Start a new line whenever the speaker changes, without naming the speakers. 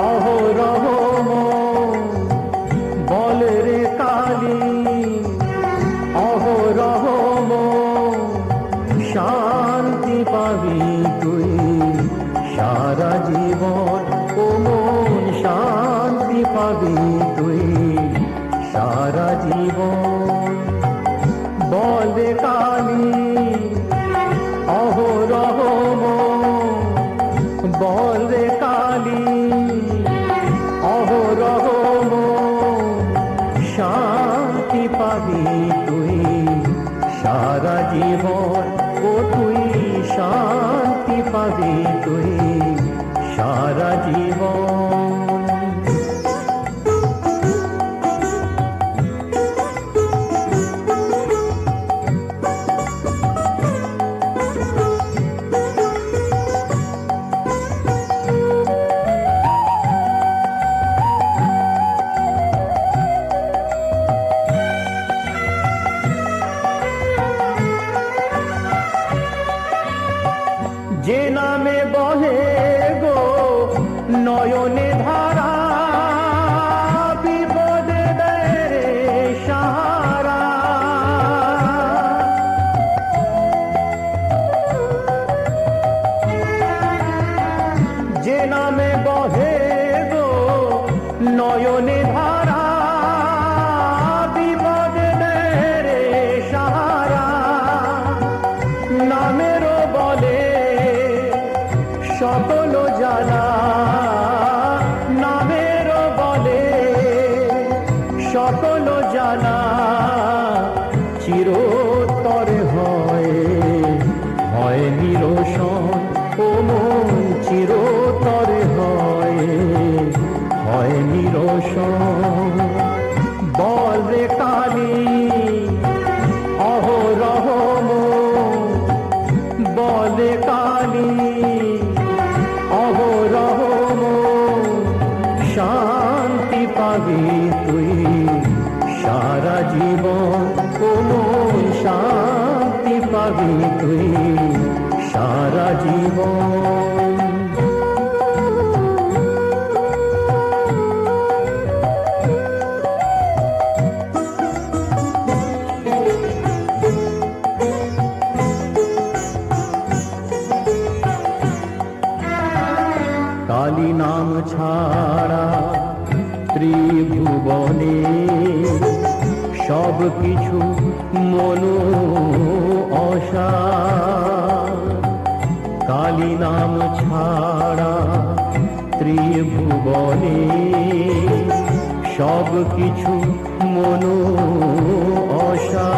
অহরহ বল রে কালী অহরহ শান্তি পাবি তুই সারা জীবন ও শান্তি পাবি তুই সারা জীবন বল কালী অহরহ বল কালী শান্তি নয়নে সকল জানা নামেরও বলে সকল জানা, চিরতর হয় হয় নিরসন ও মন চিরতর হয় হয় নিরসন। বল রে কালী, অহরহ বলে কালী পাবি তুই সারা জীবন। কালী নাম ছাড়া ত্রিভুবনে সব কিছু মন অসা কালী নাম ছাড়া ত্রিভুবনে সব কিছু মনো অসা।